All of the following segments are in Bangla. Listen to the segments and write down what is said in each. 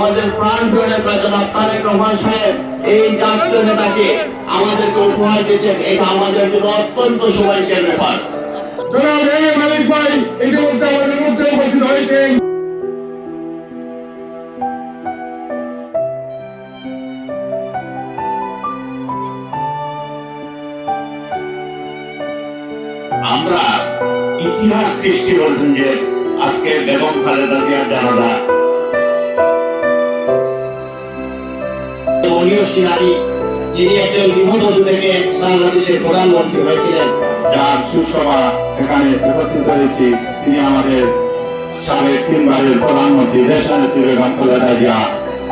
আমাদের প্রাণ ধরে জনাব তারেক রহমান সাহেব এই জাতীয় নেতাকে আমাদেরকে উপহার দিয়েছেন। এটা আমাদের জন্য অত্যন্ত সৌভাগ্যের ব্যাপার। জনাব এ মালিক ভাই ইতিমধ্যে আমাদের মধ্যে উপস্থিত হয়েছেন। আমরা ইতিহাস সৃষ্টি করেছেন যে আজকে বেগম খালেদা জিয়ার জানাজা উনিও সিনারি যিনি একজন গৃহবধূ থেকে বাংলাদেশের প্রধানমন্ত্রী হয়েছিলেন, যার সুসভা এখানে উপস্থিত হয়েছি। তিনি আমাদের সাবেক তিনবারের প্রধানমন্ত্রী, দেশনেত্রী বেগম খালেদা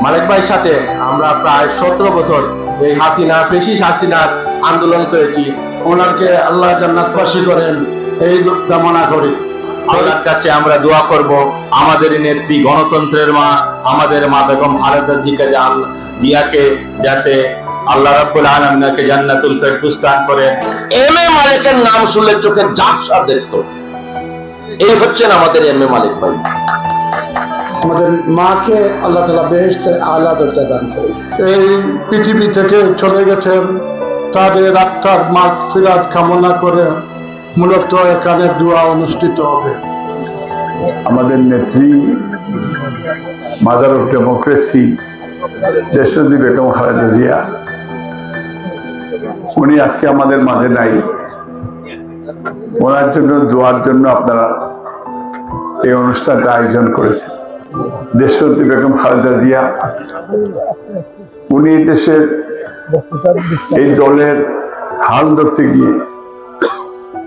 মালিক ভাইয়ের সাথে আমরা প্রায় সতেরো বছর এই হাসিনা ফেসিস হাসিনার আন্দোলন করেছি। ওনাকে আল্লাহ জান্নাতবাসী করেন, এই কামনা করি। আল্লাহর কাছে আমরা দোয়া করব, আমাদের নেত্রী গণতন্ত্রের মা, আমাদের মা বেগম খালেদা জিকে জান- জিয়াকে যাতে আল্লাহ রাব্বুল আলামিনকে জান্নাতুল ফেরদৌস দান করেন এম এ মালিকের নাম শুনলে চোখে ঝাপসা দেখতো। এই হচ্ছেন আমাদের এম এ মালিক ভাই। আমাদের মাকে আল্লাহ তালা বেহেস্তের আলা দরজা দান করে এই পৃথিবী থেকে চলে গেছেন তাদের আত্মার মাগ ফিরাত কামনা করে মূলত এখানে দোয়া অনুষ্ঠিত হবে। আমাদের নেত্রী মাদার অফ ডেমোক্রেসি দেশী বেগম খালেদা জিয়া, উনি আজকে আমাদের মাঝে নাই। ওনার জন্য দোয়ার জন্য আপনারা এই অনুষ্ঠানটা আয়োজন করেছেন। দেশী বেগম খালেদা জিয়া, উনি দেশের এই দলের হাল ধরতে গিয়ে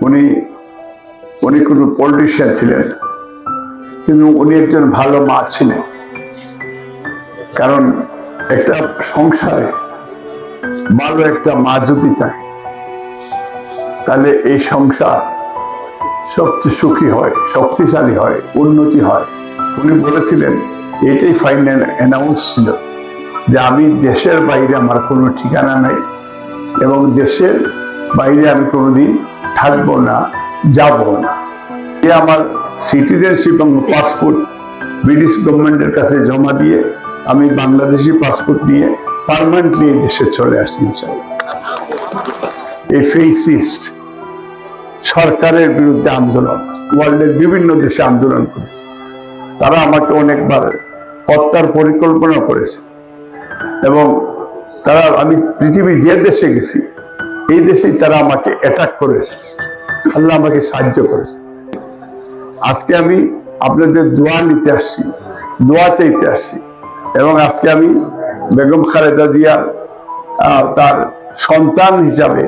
উনি উনি কোনো পলিটিশিয়ান ছিলেন, কিন্তু উনি একজন ভালো মা ছিলেন। কারণ একটা সংসারে, ভালো একটা মা যদি থাকে তাহলে এই সংসার সবচেয়ে সুখী হয়, শক্তিশালী হয়, উন্নতি হয়। উনি বলেছিলেন, এটাই ফাইনাল অ্যানাউন্স ছিল, যে আমি দেশের বাইরে আমার কোনো ঠিকানা নাই এবং দেশের বাইরে আমি কোনোদিন থাকব না, যাব না। এ আমার সিটিজেনশিপ এবং পাসপোর্ট ব্রিটিশ গভর্নমেন্টের কাছে জমা দিয়ে আমি বাংলাদেশি পাসপোর্ট নিয়ে পারমানেন্টলি এই দেশে চলে আসতে চাই। এই ফেসিস্ট সরকারের বিরুদ্ধে আন্দোলন, ওয়ার্ল্ডের বিভিন্ন দেশে আন্দোলন করেছে। তারা আমাকে অনেকবার হত্যার পরিকল্পনা করেছে। এবং তারা, আমি পৃথিবীর যে দেশে গেছি, এই দেশেই তারা আমাকে অ্যাটাক করেছে। আল্লাহ আমাকে সাহায্য করেছে। আজকে আমি আপনাদের দোয়া নিতে আসছি, দোয়া চাইতে আসছি। এবং আজকে আমি বেগম খালেদা জিয়া তার সন্তান হিসাবে,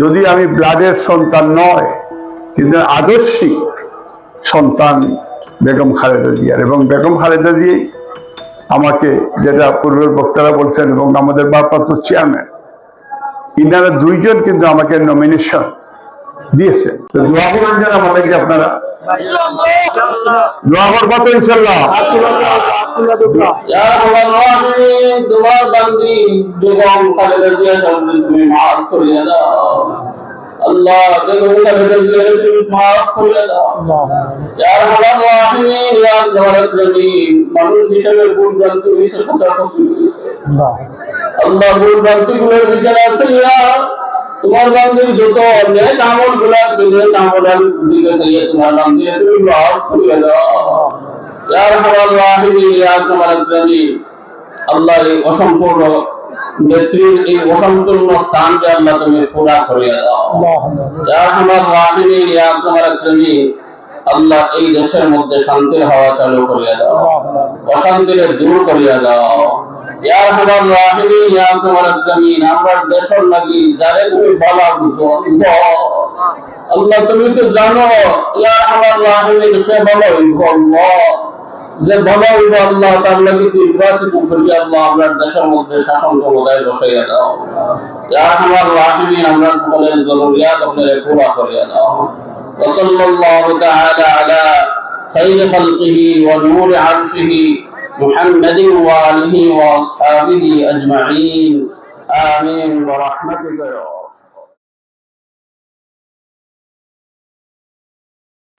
যদি আমি ব্লাডের সন্তান নয়, কিন্তু আদর্শিক সন্তান বেগম খালেদা জিয়ার। এবং বেগম খালেদা জিয়াই আমাকে যেটা পূর্বের বক্তারা বলছেন এবং আমাদের ভারপ্রাপ্ত চেয়ারম্যান, ইনারা দুইজন কিন্তু আমাকে নমিনেশন দিয়েছেন। তো দোয়া করবেন যেন আমাদেরকে আপনারা দোয়া করব ইনশাল্লাহ। তোমরা দুটো ইয়া আল্লাহ আমি দুবার বান্দি, বেগম খালেদা জিয়া জানবেন তুমি মাফ করে দাও। আল্লাহ, বেগম তোমার বান্দির যত নেক আমলগুলা আছে তোমার বান্দির তুমি মাফ করে দাও। ইয়া রাহমার রাহিম ইয়া আকরামাল আকরামিন আল্লাহ এই অসম্পূর্ণ নেত্রীর এই অসম্পূর্ণ স্থানকে আল্লাহ তুমি পুরা করিয়া দাও। আল্লাহ এই দেশের মধ্যে শান্তির হাওয়া চালু করিয়া দাও অশান্তিকে দূর করিয়া দাও। রাহমার রাহিম আকরামাল আকরামিন আমরা দেশের লাগি যারে তুমি বলা বুঝো আল্লাহ তুমি তো জানো ইয়া বলো আল্লাহ। যে বলা হইব আল্লাহ তার লাগে নির্বাচিত করি আল্লাহ আমরা দেশের মধ্যে শাসন ক্ষমতায় বসাইয়া দাও ইয়া আমার রাহিমিন আমরা সকলের জরুরিয়াত আপনাদের পুরা করিয়া দাও وصلى الله تعالى على خير خلقه ونور عرشه محمد وآله وأصحابه أجمعين آمين برحمتك يا رب